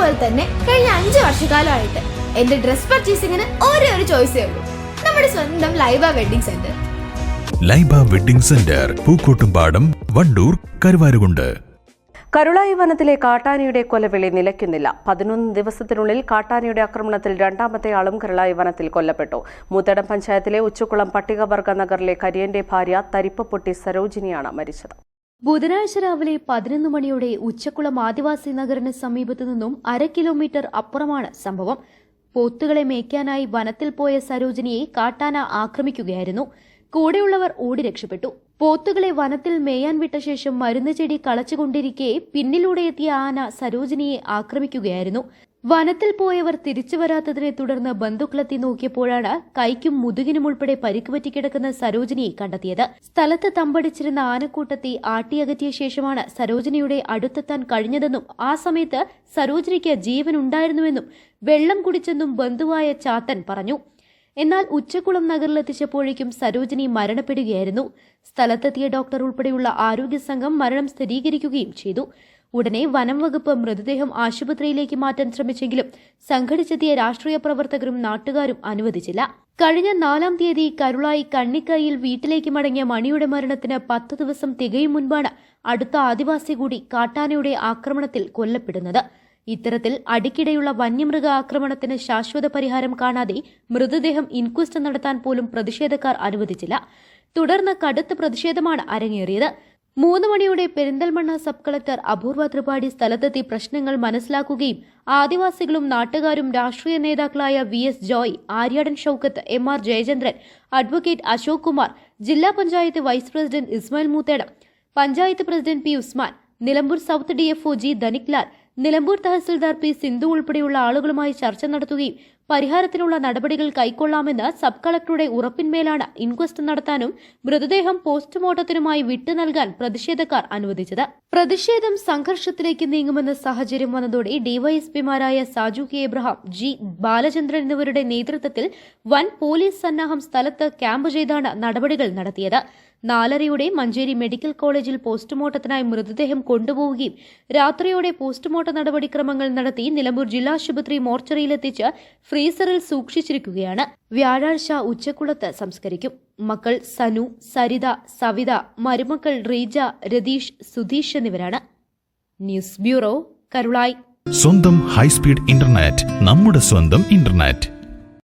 പോലെ തന്നെ കഴിഞ്ഞ അഞ്ച് വർഷക്കാലമായിട്ട് എന്റെ ഡ്രസ് പർച്ചേസിങ്ങിന് ഒരേ ഒരു ചോയ്സേ ഉള്ളൂ. നമ്മുടെ സ്വന്തം Laiba wedding centre Laiba wedding centre Pookkottumpadam Wandoor Karuvarakundu. Karulai വനത്തിലെ കാട്ടാനയുടെ കൊലവിളി നിലയ്ക്കുന്നില്ല. പതിനൊന്ന് ദിവസത്തിനുള്ളിൽ കാട്ടാനയുടെ ആക്രമണത്തിൽ രണ്ടാമത്തെ ആളും കരുളായി വനത്തിൽ കൊല്ലപ്പെട്ടു. മൂത്തടം പഞ്ചായത്തിലെ ഉച്ചക്കുളം പട്ടികവർഗ നഗറിലെ കരിയന്റെ ഭാര്യ തരിപ്പപ്പൊട്ടി സരോജിനിയാണ് മരിച്ചത്. ബുധനാഴ്ച രാവിലെ പതിനൊന്ന് മണിയോടെ ഉച്ചക്കുളം ആദിവാസി നഗറിന് സമീപത്തു നിന്നും അര കിലോമീറ്റർ അപ്പുറമാണ് സംഭവം. പോത്തുകളെ മേയ്ക്കാനായി വനത്തിൽ പോയ സരോജിനിയെ കാട്ടാന ആക്രമിക്കുകയായിരുന്നു. കൂടെയുള്ളവർ ഓടി രക്ഷപ്പെട്ടു. പോത്തുകളെ വനത്തിൽ മേയാൻ വിട്ട ശേഷം മരുന്ന് ചെടി കളച്ചുകൊണ്ടിരിക്കെ പിന്നിലൂടെ എത്തിയ ആന സരോജിനിയെ ആക്രമിക്കുകയായിരുന്നു. വനത്തിൽ പോയവർ തിരിച്ചു വരാത്തതിനെ തുടർന്ന് ബന്ധുക്കളെത്തി നോക്കിയപ്പോഴാണ് കൈക്കും മുതുകിനും ഉൾപ്പെടെ പരിക്ക് കിടക്കുന്ന സരോജിനിയെ കണ്ടെത്തിയത്. സ്ഥലത്ത് തമ്പടിച്ചിരുന്ന ആനക്കൂട്ടത്തെ ആട്ടിയകറ്റിയ ശേഷമാണ് സരോജിനിയുടെ അടുത്തെത്താൻ കഴിഞ്ഞതെന്നും ആ സമയത്ത് സരോജിനിക്ക് ജീവൻ ഉണ്ടായിരുന്നുവെന്നും വെള്ളം കുടിച്ചെന്നും ബന്ധുവായ ചാത്തൻ പറഞ്ഞു. എന്നാൽ ഉച്ചക്കുളം നഗറിലെത്തിച്ചപ്പോഴേക്കും സരോജിനി മരണപ്പെടുകയായിരുന്നു. സ്ഥലത്തെത്തിയ ഡോക്ടർ ഉൾപ്പെടെയുള്ള ആരോഗ്യ സംഘം മരണം സ്ഥിരീകരിക്കുകയും ചെയ്തു. ഉടനെ വനം വകുപ്പ് മൃതദേഹം ആശുപത്രിയിലേക്ക് മാറ്റാൻ ശ്രമിച്ചെങ്കിലും സംഘടിച്ചെത്തിയ രാഷ്ട്രീയ പ്രവർത്തകരും നാട്ടുകാരും അനുവദിച്ചില്ല. കഴിഞ്ഞ നാലാം തീയതി കരുളായി കണ്ണിക്കൈയിൽ വീട്ടിലേക്ക് മടങ്ങിയ മണിയുടെ മരണത്തിന് പത്ത് ദിവസം തികയും മുൻപാണ് അടുത്ത ആദിവാസി കൂടി കാട്ടാനയുടെ ആക്രമണത്തിൽ കൊല്ലപ്പെടുന്നത്. ഇത്തരത്തിൽ അടിക്കിടെയുള്ള വന്യമൃഗ ആക്രമണത്തിന് ശാശ്വത പരിഹാരം കാണാതെ മൃതദേഹം ഇൻക്വസ്റ്റ് നടത്താൻ പോലും പ്രതിഷേധക്കാർ അനുവദിച്ചില്ല. തുടർന്ന് കടുത്ത പ്രതിഷേധമാണ് അരങ്ങേറിയത്. മൂന്ന് മണിയോടെ പെരിന്തൽമണ്ണ സബ് കളക്ടർ അപൂർവ ത്രിപാഠി സ്ഥലത്തെത്തി പ്രശ്നങ്ങൾ മനസ്സിലാക്കുകയും ആദിവാസികളും നാട്ടുകാരും രാഷ്ട്രീയ നേതാക്കളായ V S Joy Aryadan Shoukath M R Jayachandran advocate Ashok Kumar ജില്ലാ panchayat vice president Ismail Moothedam panchayat president P Usman Nilambur south D F O G Dhaniklal Nilambur tahsildar P Sindhu ഉൾപ്പെടെയുള്ള ആളുകളുമായി ചർച്ച നടത്തുകയും പരിഹാരത്തിനുള്ള നടപടികൾ കൈക്കൊള്ളാമെന്ന് സബ് കളക്ടറുടെ ഉറപ്പിന്മേലാണ് ഇൻക്വസ്റ്റ് നടത്താനും മൃതദേഹം പോസ്റ്റ്മോർട്ടത്തിനുമായി വിട്ടു നൽകാൻ പ്രതിഷേധക്കാർ അനുവദിച്ചത്. പ്രതിഷേധം സംഘർഷത്തിലേക്ക് നീങ്ങുമെന്ന സാഹചര്യം വന്നതോടെ ഡിവൈഎസ്പിമാരായ സാജു കെ. എബ്രഹാം ജി. ബാലചന്ദ്രൻ എന്നിവരുടെ നേതൃത്വത്തിൽ വൻ പോലീസ് സന്നാഹം സ്ഥലത്ത് ക്യാമ്പ് ചെയ്താണ് നടപടികൾ നടത്തിയത്. നാലരയോടെ മഞ്ചേരി മെഡിക്കൽ കോളേജിൽ പോസ്റ്റ്മോർട്ടത്തിനായി മൃതദേഹം കൊണ്ടുപോവുകയും രാത്രിയോടെ പോസ്റ്റ്മോർട്ടം നടപടിക്രമങ്ങൾ നടത്തി നിലമ്പൂർ ജില്ലാ ആശുപത്രി മോർച്ചറിയിലെത്തിച്ച് ഫ്രീസറിൽ സൂക്ഷിച്ചിരിക്കുകയാണ്. വ്യാഴാഴ്ച ഉച്ചക്കുളത്ത് സംസ്കരിക്കും. മക്കൾ സനു സരിത സവിത മരുമക്കൾ റീജ രതീഷ് സുധീഷ് എന്നിവരാണ്. News bureau Karulai. സ്വന്തം ഹൈസ്പീഡ് ഇന്റർനെറ്റ് നമ്മുടെ സ്വന്തം ഇന്റർനെറ്റ്.